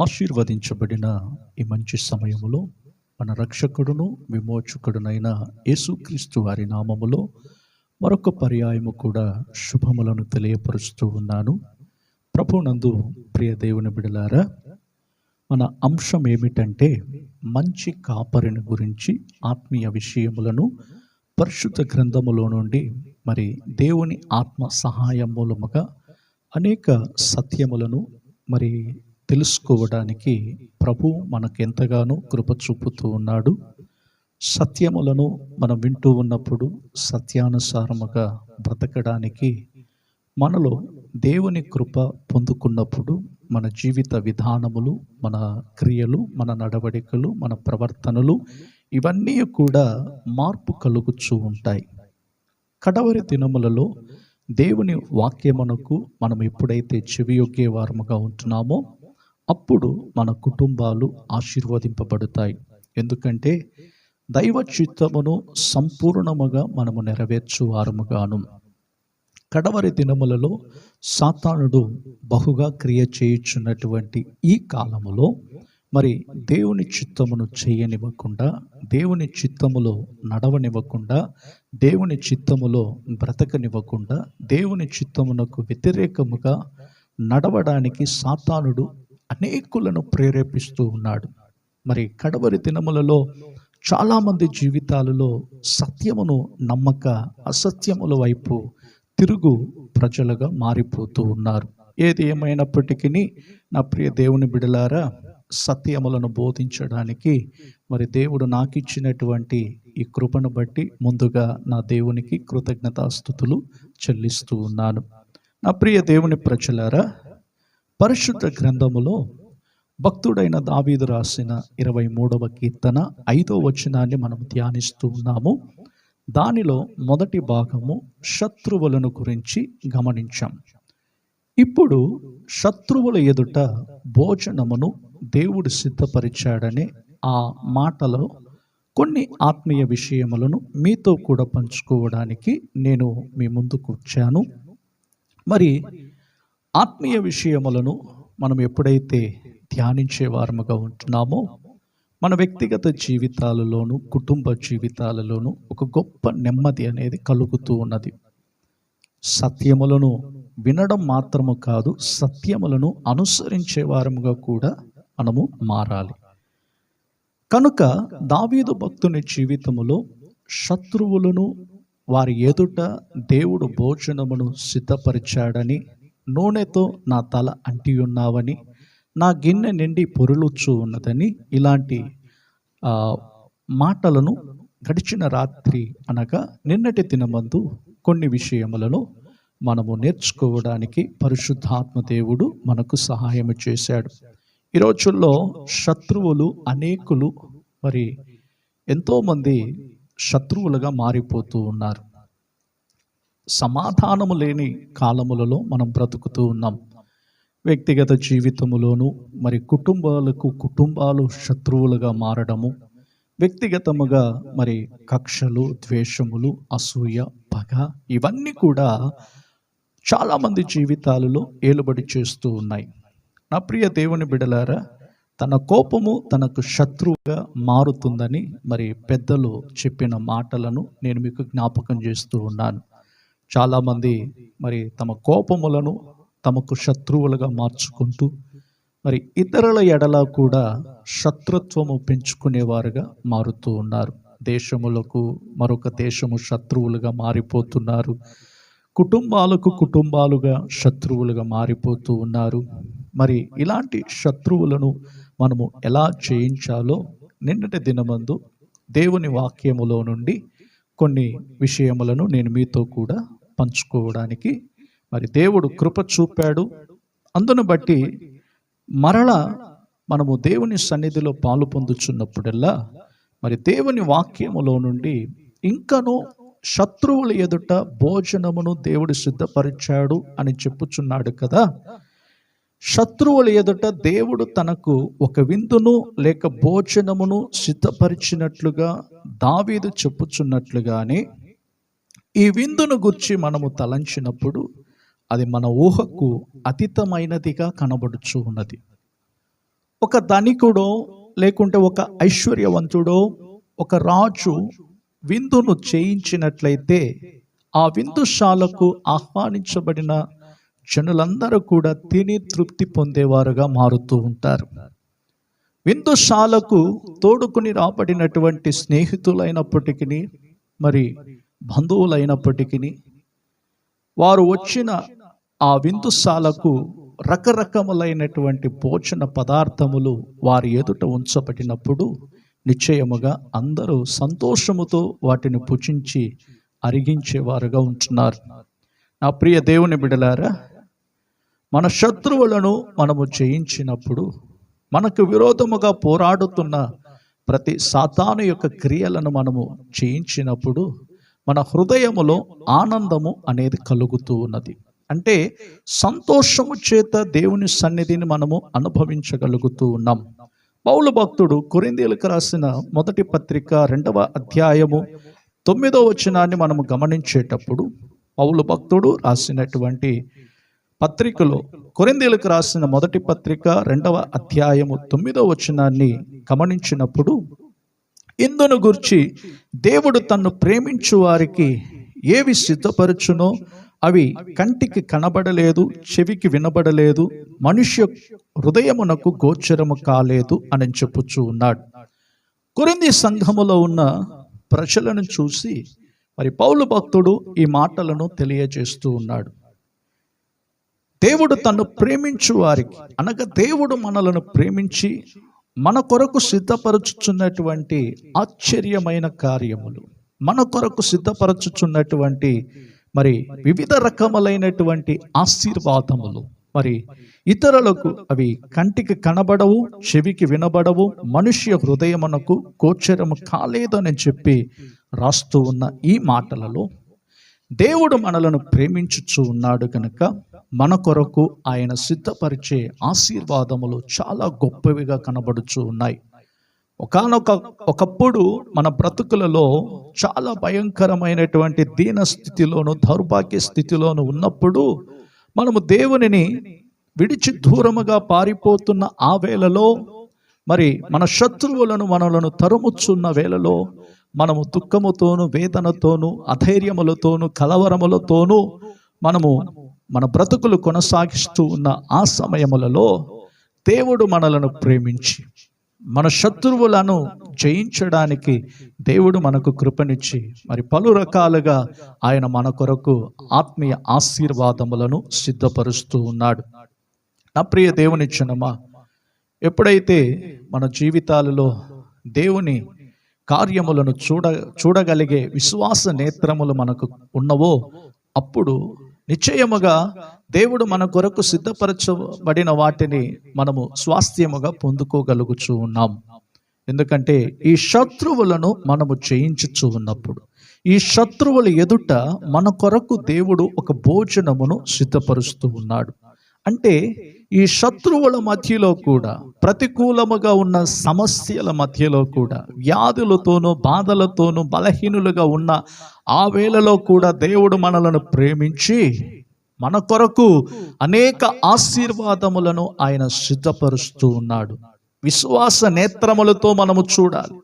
ఆశీర్వదించబడిన ఈ మంచి సమయములో మన రక్షకుడును విమోచకుడునైన యేసుక్రీస్తు వారి నామములో మరొక పర్యాయము కూడా శుభములను తెలియపరుస్తూ ఉన్నాను. ప్రభునందు ప్రియ దేవుని బిడలారా మన అంశం ఏమిటంటే మంచి కాపరిని గురించి ఆత్మీయ విషయములను పరిశుద్ధ గ్రంథములో నుండి మరి దేవుని ఆత్మ సహాయం మూలముగా అనేక సత్యములను మరి తెలుసుకోవడానికి ప్రభు మనకెంతగానో కృప చూపుతూ ఉన్నాడు. సత్యములను మనం వింటూ ఉన్నప్పుడు సత్యానుసారముగా బ్రతకడానికి మనలో దేవుని కృప పొందుకున్నప్పుడు మన జీవిత విధానములు మన క్రియలు మన నడవడికలు మన ప్రవర్తనలు ఇవన్నీ కూడా మార్పు కలుగుచూ ఉంటాయి. కడవరి దినములలో దేవుని వాక్యమునకు మనం ఎప్పుడైతే చెవియొగ్గే వారముగా ఉంటున్నామో అప్పుడు మన కుటుంబాలు ఆశీర్వదింపబడతాయి. ఎందుకంటే దైవ చిత్తమును సంపూర్ణముగా మనము నెరవేర్చువారముగాను. కడవరి దినములలో సాతానుడు బహుగా క్రియ చేయుచున్నటువంటి ఈ కాలములో మరి దేవుని చిత్తమును చేయనివ్వకుండా దేవుని చిత్తములో నడవనివ్వకుండా దేవుని చిత్తములో బ్రతకనివ్వకుండా దేవుని చిత్తమునకు వ్యతిరేకముగా నడవడానికి సాతానుడు అనేకులను ప్రేరేపిస్తూ ఉన్నాడు. మరి కడవరి దినములలో చాలామంది జీవితాలలో సత్యమును నమ్మక అసత్యముల వైపు తిరుగు ప్రజలుగా మారిపోతూ ఉన్నారు. ఏది ఏమైనప్పటికీ నా ప్రియ దేవుని బిడలారా సత్యములను బోధించడానికి మరి దేవుడు నాకు ఇచ్చినటువంటి ఈ కృపను బట్టి ముందుగా నా దేవునికి కృతజ్ఞతాస్థుతులు చెల్లిస్తూ ఉన్నాను. నా ప్రియ దేవుని ప్రజలారా పరిశుద్ధ గ్రంథములో భక్తుడైన దావీదు రాసిన ఇరవై మూడవ కీర్తన ఐదో వచనాన్ని మనం ధ్యానిస్తూ ఉన్నాము. దానిలో మొదటి భాగము శత్రువులను గురించి గమనించాం. ఇప్పుడు శత్రువుల ఎదుట భోజనమును దేవుడు సిద్ధపరిచాడనే ఆ మాటలో కొన్ని ఆత్మీయ విషయములను మీతో కూడా పంచుకోవడానికి నేను మీ ముందుకు వచ్చాను. మరి ఆత్మీయ విషయములను మనం ఎప్పుడైతే ధ్యానించే వారముగా ఉంటున్నామో మన వ్యక్తిగత జీవితాలలోను కుటుంబ జీవితాలలోను ఒక గొప్ప నెమ్మది అనేది కలుగుతూ ఉన్నది. సత్యములను వినడం మాత్రము కాదు సత్యములను అనుసరించే వారముగా కూడా మనము మారాలి. కనుక దావీదు భక్తుని జీవితములో శత్రువులను వారి ఎదుట దేవుడు భోజనమును సిద్ధపరిచాడని నూనెతో నా తల అంటి ఉన్నావని నా గిన్నె నిండి పొరులుచ్చు ఉన్నదని ఇలాంటి మాటలను గడిచిన రాత్రి అనగా నిన్నటి దినమందు కొన్ని విషయములను మనము నేర్చుకోవడానికి పరిశుద్ధాత్మ దేవుడు మనకు సహాయం చేశాడు. ఈ రోజుల్లో శత్రువులు అనేకులు మరి ఎంతోమంది శత్రువులుగా మారిపోతూ ఉన్నారు. సమాధానము లేని కాలములలో మనం బ్రతుకుతూ ఉన్నాం. వ్యక్తిగత జీవితములోను మరి కుటుంబాలకు కుటుంబాలు శత్రువులుగా మారడము వ్యక్తిగతముగా మరి కక్షలు ద్వేషములు అసూయ పగ ఇవన్నీ కూడా చాలామంది జీవితాలలో ఏలుబడి చేస్తూ ఉన్నాయి. నా ప్రియ దేవుని బిడలారా తన కోపము తనకు శత్రువుగా మారుతుందని మరి పెద్దలు చెప్పిన మాటలను నేను మీకు జ్ఞాపకం చేస్తూ ఉన్నాను. చాలామంది మరి తమ కోపములను తమకు శత్రువులుగా మార్చుకుంటూ మరి ఇతరుల ఎడల కూడా శత్రుత్వము పెంచుకునేవారుగా మారుతూ ఉన్నారు. దేశములకు మరొక దేశము శత్రువులుగా మారిపోతున్నారు. కుటుంబాలకు కుటుంబాలుగా శత్రువులుగా మారిపోతూ ఉన్నారు. మరి ఇలాంటి శత్రువులను మనము ఎలా చేయించాలో నిన్నటి దినమందు దేవుని వాక్యములో నుండి కొన్ని విషయములను నేను మీతో కూడా పంచుకోవడానికి. మరి దేవుడు కృప చూపాడు. అందును బట్టి మరల మనము దేవుని సన్నిధిలో పాలు పొందుచున్నప్పుడల్లా మరి దేవుని వాక్యములో నుండి ఇంకను శత్రువుల ఎదుట భోజనమును దేవుడు సిద్ధపరిచాడు అని చెప్పుచున్నాడు కదా. శత్రువుల ఎదుట దేవుడు తనకు ఒక విందును లేక భోజనమును సిద్ధపరిచినట్లుగా దావీదు చెప్పుచున్నట్లుగానే ఈ విందును గుర్చి మనము తలంచినప్పుడు అది మన ఊహకు అతీతమైనదిగా కనబడుచు ఉన్నది. ఒక ధనికుడో లేకుంటే ఒక ఐశ్వర్యవంతుడో ఒక రాజు విందును చేయించినట్లయితే ఆ విందుశాలకు ఆహ్వానించబడిన జనులందరూ కూడా తిని తృప్తి పొందేవారుగా మారుతూ ఉంటారు. విందుశాలకు తోడుకుని రాబడినటువంటి స్నేహితులైనప్పటికీ మరి బంధువులైనప్పటికీ వారు వచ్చిన ఆ విందుశాలకు రకరకములైనటువంటి భోజన పదార్థములు వారి ఎదుట ఉంచబడినప్పుడు నిశ్చయముగా అందరూ సంతోషముతో వాటిని పుచించి అరిగించేవారుగా ఉంటున్నారు. నా ప్రియ దేవుని బిడలారా మన శత్రువులను మనము జయించినప్పుడు మనకు విరోధముగా పోరాడుతున్న ప్రతి సాతాను యొక్క క్రియలను మనము చేయించినప్పుడు మన హృదయములో ఆనందము అనేది కలుగుతూ ఉన్నది. అంటే సంతోషము చేత దేవుని సన్నిధిని మనము అనుభవించగలుగుతూ ఉన్నాం. పౌలు భక్తుడు కొరిందీలకు రాసిన మొదటి పత్రిక రెండవ అధ్యాయము తొమ్మిదో వచనాన్ని మనము గమనించేటప్పుడు పౌలు భక్తుడు రాసినటువంటి పత్రికలో కొరిందీలకు రాసిన మొదటి పత్రిక రెండవ అధ్యాయము తొమ్మిదో వచనాన్ని గమనించినప్పుడు ఇందును గుర్చి దేవుడు తన్ను ప్రేమించు వారికి ఏవి సిద్ధపరచునో అవి కంటికి కనబడలేదు చెవికి వినబడలేదు మనుష్య హృదయమునకు గోచరము కాలేదు అని చెప్పుచూ ఉన్నాడు. కొరింది సంఘములో ఉన్న ప్రజలను చూసి మరి పౌలు భక్తుడు ఈ మాటలను తెలియజేస్తూ ఉన్నాడు. దేవుడు తను ప్రేమించు వారికి అనగా దేవుడు మనలను ప్రేమించి మన కొరకు సిద్ధపరచుచున్నటువంటి ఆశ్చర్యమైన కార్యములు. మన కొరకు సిద్ధపరచుచున్నటువంటి మరి వివిధ రకములైనటువంటి ఆశీర్వాదములు. మరి ఇతరులకు అవి కంటికి కనబడవు చెవికి వినబడవు మనుష్య హృదయమునకు గోచరము కాలేదని చెప్పి రాస్తూ ఉన్న ఈ మాటలలో దేవుడు మనలను ప్రేమించుచు ఉన్నాడు కనుక మన కొరకు ఆయన సిద్ధపరిచే ఆశీర్వాదములు చాలా గొప్పవిగా కనబడుచు ఉన్నాయి. ఒకానొక ఒకప్పుడు మన బ్రతుకులలో చాలా భయంకరమైనటువంటి దీన స్థితిలోను దౌర్భాగ్య స్థితిలోను ఉన్నప్పుడు మనము దేవునిని విడిచి దూరముగా పారిపోతున్న ఆ వేళలో మరి మన శత్రువులను మనలను తరుముచున్న వేళలో మనము దుఃఖముతోను వేదనతోను అధైర్యములతోను కలవరములతోనూ మనము మన బ్రతుకులు కొనసాగిస్తూ ఉన్న ఆ సమయములలో దేవుడు మనలను ప్రేమించి మన శత్రువులను జయించడానికి దేవుడు మనకు కృపనిచ్చి మరి పలు రకాలుగా ఆయన మన కొరకు ఆత్మీయ ఆశీర్వాదములను సిద్ధపరుస్తూ ఉన్నాడు. నా ప్రియ దేవుని చిన్నమా ఎప్పుడైతే మన జీవితాలలో దేవుని కార్యములను చూడ చూడగలిగే విశ్వాస నేత్రములు మనకు ఉన్నవో అప్పుడు నిశ్చయముగా దేవుడు మన కొరకు సిద్ధపరచబడిన వాటిని మనము స్వాస్థ్యముగా పొందుకోగలుగుచూ ఉన్నాం. ఎందుకంటే ఈ శత్రువులను మనము జయించుచూ ఉన్నప్పుడు ఈ శత్రువుల ఎదుట మన కొరకు దేవుడు ఒక భోజనమును సిద్ధపరుస్తూ ఉన్నాడు. అంటే ఈ శత్రువుల మధ్యలో కూడా ప్రతికూలముగా ఉన్న సమస్యల మధ్యలో కూడా వ్యాధులతోనూ బాధలతోనూ బలహీనులుగా ఉన్న ఆ వేళలో కూడా దేవుడు మనలను ప్రేమించి మన కొరకు అనేక ఆశీర్వాదములను ఆయన సిద్ధపరుస్తూ ఉన్నాడు. విశ్వాస నేత్రములతో మనము చూడాలి.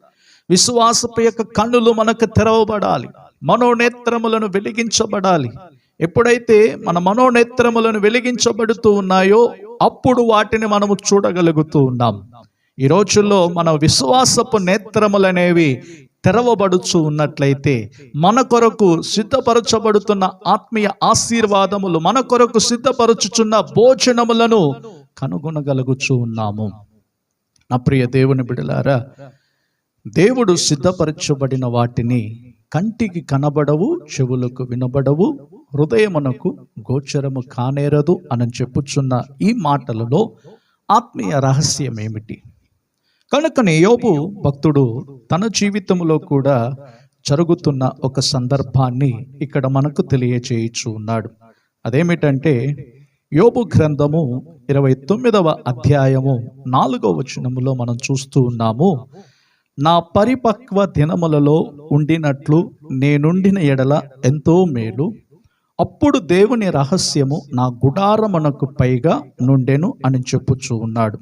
విశ్వాసపు యొక్క కన్నులు మనకు తెరవబడాలి. మనోనేత్రములను వెలిగించబడాలి. ఎప్పుడైతే మన మనోనేత్రములను వెలిగించబడుతూ ఉన్నాయో అప్పుడు వాటిని మనము చూడగలుగుతూ ఉన్నాం. ఈ రోజుల్లో మన విశ్వాసపు నేత్రములనేవి తెరవబడుచు ఉన్నట్లయితే మన కొరకు సిద్ధపరచబడుతున్న ఆత్మీయ ఆశీర్వాదములు మన కొరకు సిద్ధపరచుచున్న భోజనములను కనుగొనగలుగుచూ ఉన్నాము. నా ప్రియ దేవుని బిడలారా దేవుడు సిద్ధపరచబడిన వాటిని కంటికి కనబడవు చెవులకు వినబడవు హృదయమునకు గోచరము కానేరదు అని చెప్పుచున్న ఈ మాటలలో ఆత్మీయ రహస్యం ఏమిటి కనుకనే యోబు భక్తుడు తన జీవితంలో కూడా జరుగుతున్న ఒక సందర్భాన్ని ఇక్కడ మనకు తెలియచేయచ్చు ఉన్నాడు. అదేమిటంటే యోబు గ్రంథము ఇరవై తొమ్మిదవ అధ్యాయము నాలుగవ వచనములో మనం చూస్తూ ఉన్నాము నా పరిపక్వ దినములలో ఉండినట్లు నేనుండిన ఎడల ఎంతో మేలు అప్పుడు దేవుని రహస్యము నా గుడారమునకు పైగా నుండెను అని చెప్పుచూ ఉన్నాడు.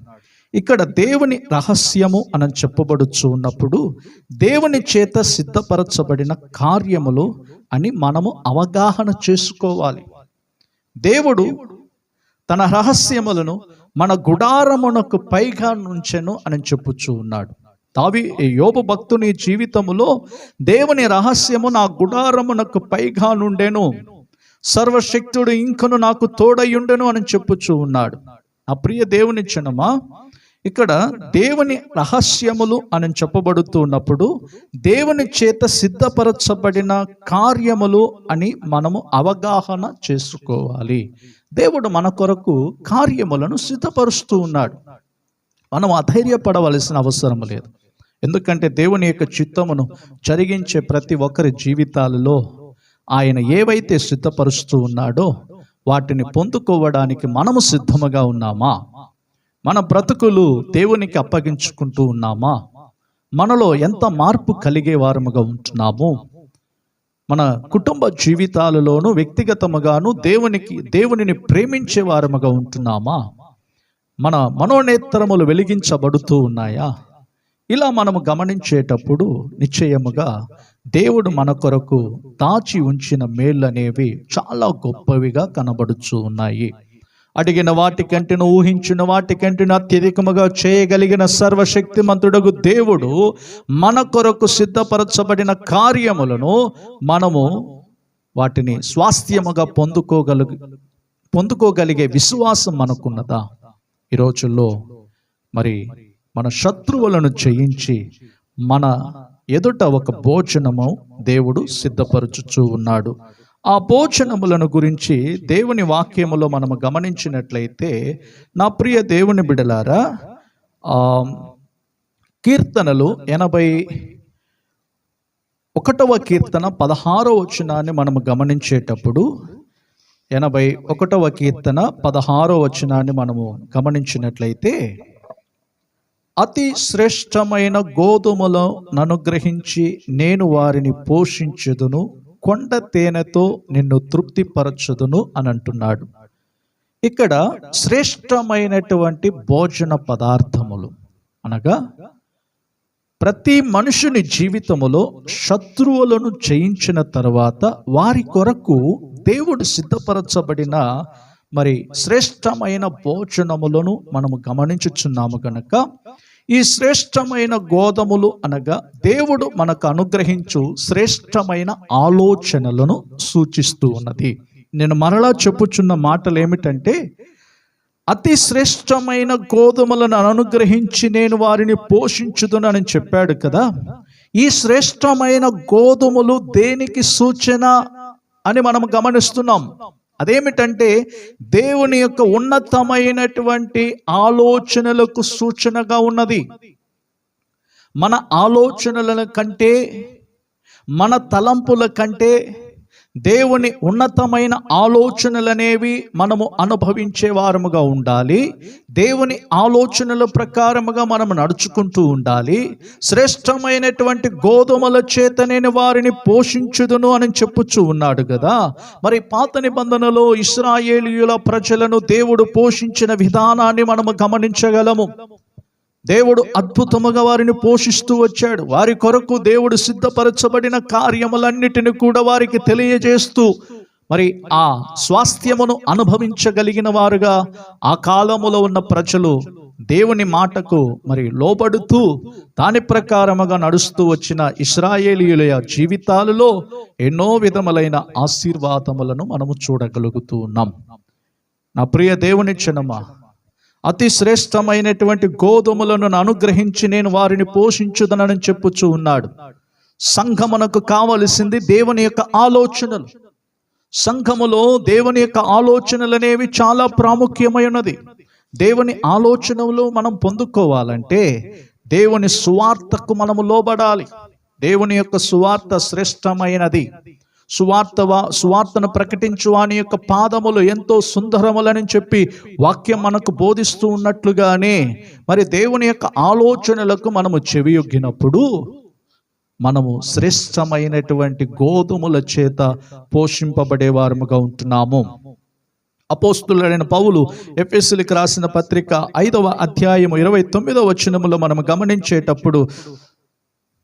ఇక్కడ దేవుని రహస్యము అని చెప్పబడుచు ఉన్నప్పుడు దేవుని చేత సిద్ధపరచబడిన కార్యములు అని మనము అవగాహన చేసుకోవాలి. దేవుడు తన రహస్యములను మన గుడారమునకు పైగా నుంచెను అని చెప్పుచూ ఉన్నాడు. తావి యోబు భక్తుని జీవితములో దేవుని రహస్యము నా గుడారమునకు పైగా నుండెను. సర్వశక్తుడు ఇంకను నాకు తోడయుండెను అని చెప్పుచూ ఉన్నాడు. ఆ ప్రియ దేవుని జనమా ఇక్కడ దేవుని రహస్యములు అని చెప్పబడుతూ ఉన్నప్పుడు దేవుని చేత సిద్ధపరచబడిన కార్యములు అని మనము అవగాహన చేసుకోవాలి. దేవుడు మన కొరకు కార్యములను సిద్ధపరుస్తూ ఉన్నాడు. మనం అధైర్యపడవలసిన అవసరం లేదు. ఎందుకంటే దేవుని యొక్క చిత్తమును జరిగించే ప్రతి ఒక్కరి జీవితాలలో ఆయన ఏవైతే సిద్ధపరుస్తూ ఉన్నాడో వాటిని పొందుకోవడానికి మనము సిద్ధముగా ఉన్నామా? మన బ్రతుకులు దేవునికి అప్పగించుకుంటూ ఉన్నామా? మనలో ఎంత మార్పు కలిగే వారముగా ఉంటున్నాము? మన కుటుంబ జీవితాలలోనూ వ్యక్తిగతముగాను దేవునికి దేవునిని ప్రేమించే వారముగా ఉంటున్నామా? మన మనోనేత్రములు వెలిగించబడుతూ ఉన్నాయా? ఇలా మనము గమనించేటప్పుడు నిశ్చయముగా దేవుడు మన కొరకు దాచి ఉంచిన మేళ్ళు అనేవి చాలా గొప్పవిగా కనబడుచు ఉన్నాయి. అడిగిన వాటికంటేను ఊహించిన వాటికంటేను అత్యధికముగా చేయగలిగిన సర్వశక్తిమంతుడగు దేవుడు మన కొరకు సిద్ధపరచబడిన కార్యములను మనము వాటిని స్వాస్థ్యముగా పొందుకోగలి పొందుకోగలిగే విశ్వాసం మనకున్నదా? ఈ రోజుల్లో మరి మన శత్రువులను జయించి మన ఎదుట ఒక భోజనము దేవుడు సిద్ధపరచుచూ ఉన్నాడు. ఆ భోజనములను గురించి దేవుని వాక్యములో మనము గమనించినట్లయితే నా ప్రియ దేవుని బిడలారా కీర్తనలు ఎనభై ఒకటవ కీర్తన పదహారవ వచనాన్ని మనము గమనించేటప్పుడు ఎనభై ఒకటవ కీర్తన పదహారో వచనాన్ని మనము గమనించినట్లయితే అతి శ్రేష్టమైన గోధుమలో అనుగ్రహించి నేను వారిని పోషించుదును కొండ తేనెతో నిన్ను తృప్తిపరచుదును అని అంటున్నాడు. ఇక్కడ శ్రేష్టమైనటువంటి భోజన పదార్థములు అనగా ప్రతి మనుషుని జీవితములో శత్రువులను జయించిన తర్వాత వారి కొరకు దేవుడు సిద్ధపరచబడిన మరి శ్రేష్టమైన భోజనములను మనము గమనించుచున్నాము కనుక ఈ శ్రేష్టమైన గోధములు అనగా దేవుడు మనకు అనుగ్రహించు శ్రేష్టమైన ఆలోచనలను సూచిస్తూ ఉన్నది. నేను మరలా చెప్పుచున్న మాటలు ఏమిటంటే అతి శ్రేష్టమైన గోధుమలను అనుగ్రహించి నేను వారిని పోషించుదునని చెప్పాడు కదా. ఈ శ్రేష్టమైన గోధుమలు దేనికి సూచన అని మనం గమనిస్తున్నాం? అదేమిటంటే దేవుని యొక్క ఉన్నతమైనటువంటి ఆలోచనలకు సూచనగా ఉన్నది. మన ఆలోచనల కంటే మన తలంపుల కంటే దేవుని ఉన్నతమైన ఆలోచనలనేవి మనము అనుభవించే వారముగా ఉండాలి. దేవుని ఆలోచనల ప్రకారముగా మనము నడుచుకుంటూ ఉండాలి. శ్రేష్టమైనటువంటి గోధుమల చేత నేను వారిని పోషించుదును అని చెప్పుచూ ఉన్నాడు కదా మరి పాత నిబంధనలో ఇస్రాయేలీయుల ప్రజలను దేవుడు పోషించిన విధానాన్ని మనము గమనించగలము. దేవుడు అద్భుతముగా వారిని పోషిస్తూ వచ్చాడు. వారి కొరకు దేవుడు సిద్ధపరచబడిన కార్యములన్నిటిని కూడా వారికి తెలియజేస్తూ మరి ఆ స్వాస్థ్యమును అనుభవించగలిగిన వారుగా ఆ కాలములో ఉన్న ప్రజలు దేవుని మాటకు మరి లోబడుతూ దాని ప్రకారముగా నడుస్తూ వచ్చిన ఇస్రాయేలీయుల జీవితాలలో ఎన్నో విధములైన ఆశీర్వాదములను మనము చూడగలుగుతూ ఉన్నాం. నా ప్రియ దేవుని క్షణమా అతి శ్రేష్టమైనటువంటి గోధుమలను అనుగ్రహించి నేను వారిని పోషించుదనని చెప్పుచూ ఉన్నాడు. సంఘమునకు కావలసింది దేవుని యొక్క ఆలోచనలు. సంఘములో దేవుని యొక్క ఆలోచనలు అనేవి చాలా ప్రాముఖ్యమైనది. దేవుని ఆలోచనలు మనం పొందుకోవాలంటే దేవుని సువార్తకు మనము లోబడాలి. దేవుని యొక్క సువార్త శ్రేష్టమైనది. సువార్త సువార్తను ప్రకటించు వాని యొక్క పాదములు ఎంతో సుందరములని చెప్పి వాక్యం మనకు బోధిస్తూ ఉన్నట్లుగానే మరి దేవుని యొక్క ఆలోచనలకు మనము చెవియొగ్గినప్పుడు మనము శ్రేష్టమైనటువంటి గోధుమల చేత పోషింపబడే వారముగా ఉంటున్నాము. అపోస్తులైన పౌలు ఎఫ్ఎస్సీలకు రాసిన పత్రిక ఐదవ అధ్యాయము ఇరవై తొమ్మిదవ వచనములో మనం గమనించేటప్పుడు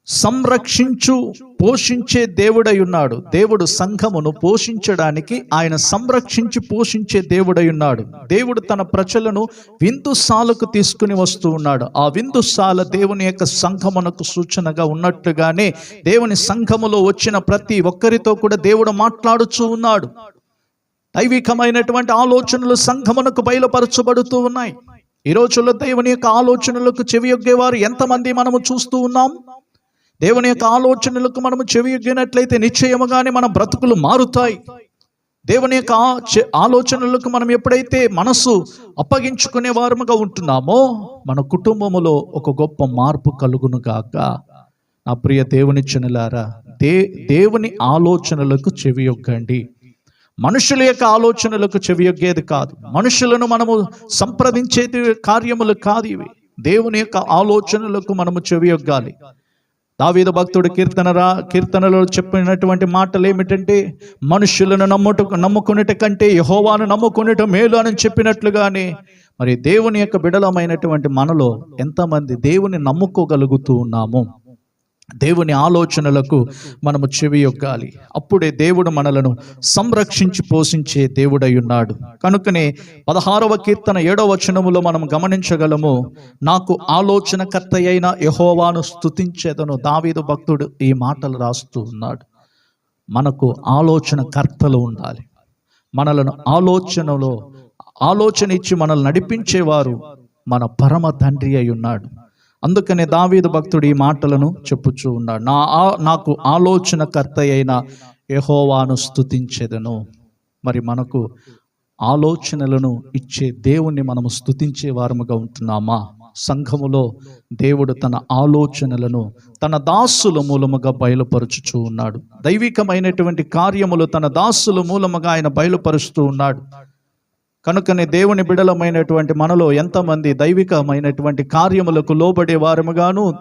సంరక్షించు పోషించే దేవుడై ఉన్నాడు దేవుడు సంఘమును పోషించడానికి ఆయన సంరక్షించి పోషించే దేవుడై ఉన్నాడు దేవుడు తన ప్రజలను విందుసాలకు తీసుకుని వస్తూ ఉన్నాడు. ఆ విందుసాల దేవుని యొక్క సంఘమునకు సూచనగా ఉన్నట్లుగానే దేవుని సంఘములో వచ్చిన ప్రతి ఒక్కరితో కూడా దేవుడు మాట్లాడుచూ ఉన్నాడు. దైవికమైనటువంటి ఆలోచనలు సంఘమునకు బయలుపరచబడుతూ ఉన్నాయి. ఈ రోజుల్లో దేవుని యొక్క ఆలోచనలకు చెవియొగ్గేవారు ఎంతమంది మనము చూస్తూ ఉన్నాం? దేవుని యొక్క ఆలోచనలకు మనము చెవియొగ్గినట్లయితే నిశ్చయముగానే మన బ్రతుకులు మారుతాయి. దేవుని యొక్క ఆలోచనలకు మనం ఎప్పుడైతే మనసు అప్పగించుకునే వారముగా ఉంటున్నామో మన కుటుంబములో ఒక గొప్ప మార్పు కలుగును గాక. నా ప్రియ దేవుని చెనులారా దే దేవుని ఆలోచనలకు చెవియొగ్గండి మనుషుల యొక్క ఆలోచనలకు చెవియొగ్గేది కాదు. మనుషులను మనము సంప్రదించేది కార్యములు కాదు ఇవి. దేవుని యొక్క ఆలోచనలకు మనము చెవియొగ్గాలి దావీద భక్తుడు కీర్తనరా కీర్తనలో చెప్పినటువంటి మాటలు ఏమిటంటే మనుషులను నమ్ముట నమ్ముకునేట కంటే యహోవాను నమ్ముకునేట మేలు అని చెప్పినట్లుగానే మరి దేవుని యొక్క బిడలమైనటువంటి మనలో ఎంతమంది దేవుని నమ్ముకోగలుగుతూ ఉన్నాము? దేవుని ఆలోచనలకు మనము చెవియొగ్గాలి అప్పుడే దేవుడు మనలను సంరక్షించి పోషించే దేవుడై ఉన్నాడు. కనుకనే పదహారవ కీర్తన ఏడవ వచనములో మనం గమనించగలము నాకు ఆలోచనకర్త అయిన యహోవాను స్థుతించేదను దావీదు భక్తుడు ఈ మాటలు రాస్తూ ఉన్నాడు. మనకు ఆలోచన కర్తలు ఉండాలి. మనలను ఆలోచనలో ఆలోచన ఇచ్చి మనల్ని నడిపించేవారు మన పరమ తండ్రి అయి ఉన్నాడు. అందుకనే దావీదు భక్తుడు ఈ మాటలను చెప్పుచూ ఉన్నాడు. నా ఆ- నాకు ఆలోచనకర్త అయిన యహోవాను స్థుతించేదను మరి మనకు ఆలోచనలను ఇచ్చే దేవుణ్ణి మనము స్తుతించే వారముగా ఉంటున్నామా? సంఘములో దేవుడు తన ఆలోచనలను తన దాసుల మూలముగా బయలుపరుచుచూ ఉన్నాడు. దైవికమైనటువంటి కార్యములు తన దాసుల మూలముగా ఆయన బయలుపరుస్తూ ఉన్నాడు. కనుకనే దేవుని బిడలమైనటువంటి మనలో ఎంతమంది దైవికమైనటువంటి కార్యములకు లోబడే వారముగాను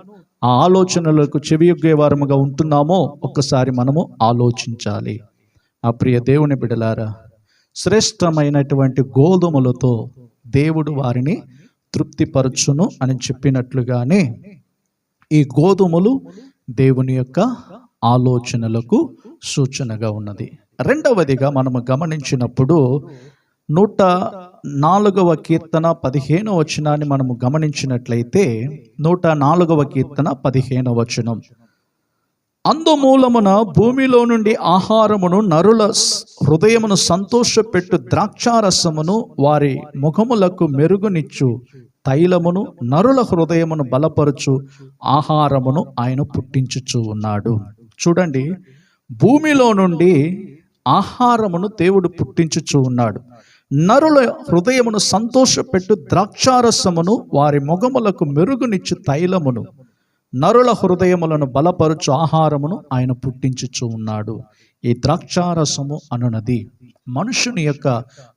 ఆ ఆలోచనలకు చెవియొగ్గే వారముగా ఉంటున్నామో ఒక్కసారి మనము ఆలోచించాలి. ఆ ప్రియ దేవుని బిడలారా శ్రేష్టమైనటువంటి గోధుమలతో దేవుడు వారిని తృప్తిపరచును అని చెప్పినట్లుగానే ఈ గోధుమలు దేవుని యొక్క ఆలోచనలకు సూచనగా ఉన్నది. రెండవదిగా మనము గమనించినప్పుడు నూట నాలుగవ కీర్తన పదిహేను వచనాన్ని మనము గమనించినట్లయితే నూట నాలుగవ కీర్తన పదిహేను వచనం. అందుమూలమున భూమిలో నుండి ఆహారమును నరుల హృదయమును సంతోషపెట్టు ద్రాక్షారసమును వారి ముఖములకు మెరుగునిచ్చు. తైలమును నరుల హృదయమును బలపరుచు. ఆహారమును ఆయన పుట్టించుచూ ఉన్నాడు. చూడండి భూమిలో నుండి ఆహారమును దేవుడు పుట్టించుచూ ఉన్నాడు. నరుల హృదయమును సంతోషపెట్టు ద్రాక్షారసమును వారి ముఖములకు మెరుగునిచ్చు తైలమును. నరుల హృదయములను బలపరుచు ఆహారమును ఆయన పుట్టించుచు ఉన్నాడు. ఈ ద్రాక్షారసము అనునది. మనుషుని యొక్క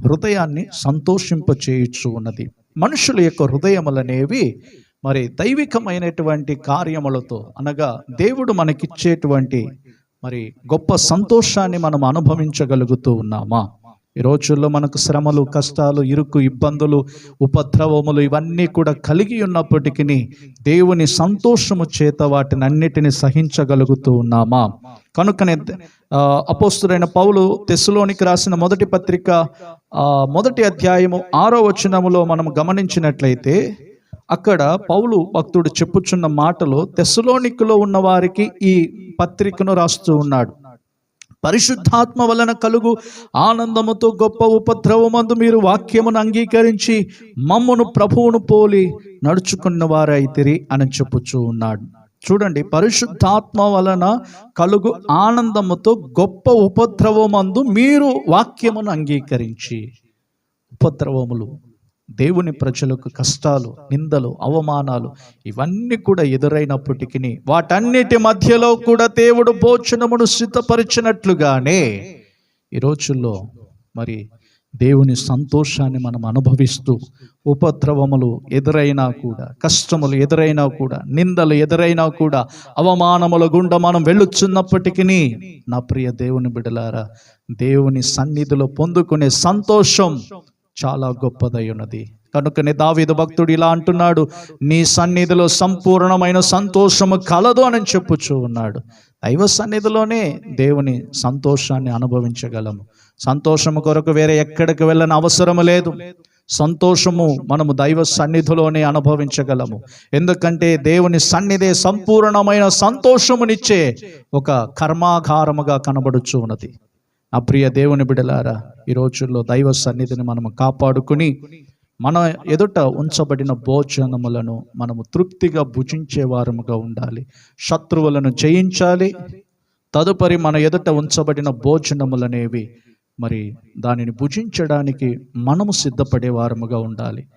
హృదయాన్ని సంతోషింపచేయుచు ఉన్నది. మనుషుల యొక్క హృదయములనేవి మరి దైవికమైనటువంటి కార్యములతో అనగా దేవుడు మనకిచ్చేటువంటి మరి గొప్ప సంతోషాన్ని మనం అనుభవించగలుగుతూ ఉన్నామా? ఈ రోజుల్లో మనకు శ్రమలు కష్టాలు ఇరుకు ఇబ్బందులు ఉపద్రవములు ఇవన్నీ కూడా కలిగి ఉన్నప్పటికీ దేవుని సంతోషము చేత వాటిని అన్నిటిని సహించగలుగుతూ ఉన్నామా? కనుకనే అపోస్తుడైన పౌలు తెస్సులోనికి రాసిన మొదటి పత్రిక మొదటి అధ్యాయము ఆరో వచనములో మనం గమనించినట్లయితే అక్కడ పౌలు భక్తుడు చెప్పుచున్న మాటలు తెస్సులోనికులో ఉన్న వారికి ఈ పత్రికను రాస్తూ ఉన్నాడు. పరిశుద్ధాత్మ వలన కలుగు. ఆనందముతో గొప్ప ఉపద్రవమందు మీరు వాక్యమును అంగీకరించి మమ్మును ప్రభువును పోలి నడుచుకున్న వారైతిరి అని చెప్పుచూ ఉన్నాడు. చూడండి పరిశుద్ధాత్మ వలన కలుగు ఆనందముతో గొప్ప ఉపద్రవమందు మీరు వాక్యమును అంగీకరించి. ఉపద్రవములు. దేవుని ప్రజలకు కష్టాలు నిందలు అవమానాలు ఇవన్నీ కూడా ఎదురైనప్పటికీ వాటన్నిటి మధ్యలో కూడా దేవుడు భోజనమును సిద్ధపరిచినట్లుగానే ఈ రోజుల్లో మరి దేవుని సంతోషాన్ని మనం అనుభవిస్తూ ఉపద్రవములు ఎదురైనా కూడా కష్టములు ఎదురైనా కూడా నిందలు ఎదురైనా కూడా అవమానముల గుండా మనం వెళ్ళుచున్నప్పటికీ నా ప్రియ దేవుని బిడలారా దేవుని సన్నిధిలో పొందుకునే సంతోషం చాలా గొప్పదై ఉన్నది కనుకనే దావీదు భక్తుడు ఇలా అంటున్నాడు నీ సన్నిధిలో సంపూర్ణమైన సంతోషము కలదు అని చెప్పుచూ ఉన్నాడు. దైవ సన్నిధిలోనే దేవుని సంతోషాన్ని అనుభవించగలము. సంతోషము కొరకు వేరే ఎక్కడికి వెళ్ళని అవసరము లేదు. సంతోషము మనము దైవ సన్నిధిలోనే అనుభవించగలము. ఎందుకంటే దేవుని సన్నిధే సంపూర్ణమైన సంతోషమునిచ్చే ఒక కర్మాగారముగా కనబడుచు ఉన్నది. ఆ ప్రియ దేవుని బిడలారా ఈ రోజుల్లో దైవ సన్నిధిని మనము కాపాడుకుని మన ఎదుట ఉంచబడిన భోజనములను మనము తృప్తిగా భుజించే వారముగా ఉండాలి. శత్రువులను జయించాలి. తదుపరి మన ఎదుట ఉంచబడిన భోజనములనేవి మరి దానిని భుజించడానికి మనము సిద్ధపడే వారముగా ఉండాలి.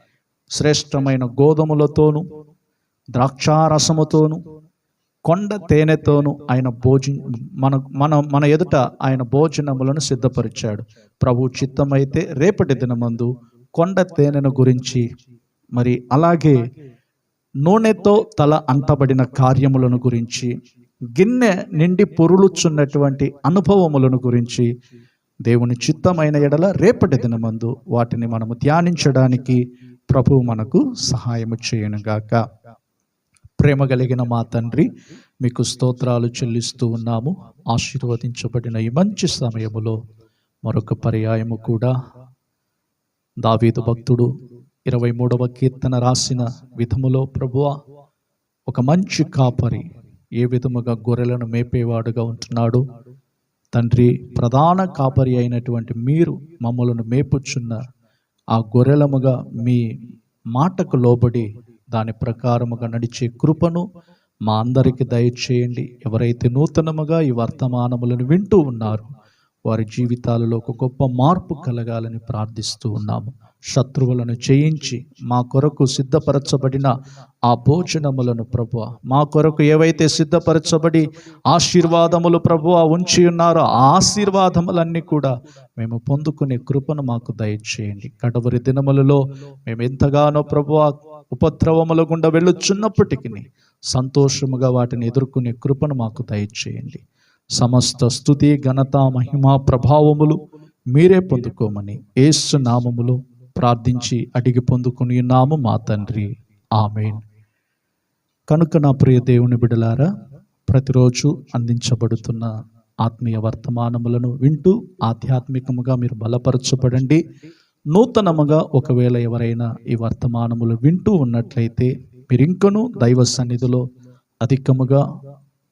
శ్రేష్టమైన గోధుమలతోనూ ద్రాక్షారసముతోనూ కొండ తేనెతోనూ ఆయన భోజ మన మన మన ఎదుట ఆయన భోజనములను సిద్ధపరిచాడు. ప్రభు చిత్తమైతే రేపటి దినమందు కొండ తేనెను గురించి మరి అలాగే నూనెతో తల అంటబడిన కార్యములను గురించి గిన్నె నిండి పొరులుచున్నటువంటి అనుభవములను గురించి దేవుని చిత్తమైన ఎడల రేపటి దినమందు వాటిని మనము ధ్యానించడానికి ప్రభువు మనకు సహాయము చేయనుగాక. ప్రేమ కలిగిన మా తండ్రి మీకు స్తోత్రాలు చెల్లిస్తూ ఉన్నాము. ఆశీర్వదించబడిన ఈ మంచి సమయములో మరొక పర్యాయము కూడా దావీదు భక్తుడు ఇరవై మూడవ కీర్తన రాసిన విధములో ప్రభువ ఒక మంచి కాపరి ఏ విధముగా గొర్రెలను మేపేవాడుగా ఉంటున్నాడు? తండ్రి ప్రధాన కాపరి అయినటువంటి మీరు మమ్మలను మేపుచున్న ఆ గొర్రెలముగా మీ మాటకు లోబడి దాని ప్రకారముగా నడిచే కృపను మా అందరికి దయచేయండి. ఎవరైతే నూతనముగా ఈ వర్తమానములను వింటూ ఉన్నారు వారి జీవితాలలో ఒక గొప్ప మార్పు కలగాలని ప్రార్థిస్తూ ఉన్నాము. శత్రువులను చేయించి మా కొరకు సిద్ధపరచబడిన ఆ భోజనములను ప్రభు మా కొరకు ఏవైతే సిద్ధపరచబడి ఆశీర్వాదములు ప్రభు ఉంచి ఉన్నారో ఆ ఆశీర్వాదములన్నీ కూడా మేము పొందుకునే కృపను మాకు దయచేయండి. కడవరి దినములలో మేము ఎంతగానో ప్రభు ఉపద్రవముల గుండా వెళ్ళుచున్నప్పటికీ సంతోషముగా వాటిని ఎదుర్కొనే కృపను మాకు దయచేయండి. సమస్త స్థుతి ఘనత మహిమ ప్రభావములు మీరే పొందుకోమని ఏసు నామములు ప్రార్థించి అడిగి పొందుకుని నాము మా తండ్రి. ఆమెన్. కనుక నా ప్రియ దేవుని బిడలారా ప్రతిరోజు అందించబడుతున్న ఆత్మీయ వర్తమానములను వింటూ ఆధ్యాత్మికముగా మీరు బలపరచబడండి. నూతనముగా ఒకవేళ ఎవరైనా ఈ వర్తమానములు వింటూ ఉన్నట్లయితే మీరు దైవ సన్నిధిలో అధికముగా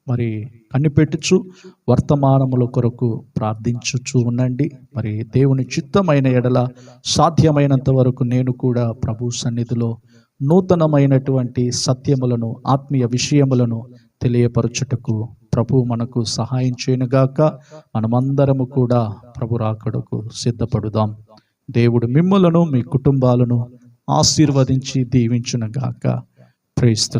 మరి కనిపెట్టుచు వర్తమానముల కొరకు ప్రార్థించుచు ఉండండి. మరి దేవుని చిత్తమైన ఎడల సాధ్యమైనంత వరకు నేను కూడా ప్రభు సన్నిధిలో నూతనమైనటువంటి సత్యములను ఆత్మీయ విషయములను తెలియపరచుటకు ప్రభు మనకు సహాయం చేయనుగాక. మనమందరము కూడా ప్రభు రాకడకు సిద్ధపడుదాం. దేవుడు మిమ్ములను మీ కుటుంబాలను ఆశీర్వదించి దీవించునగాక. Price the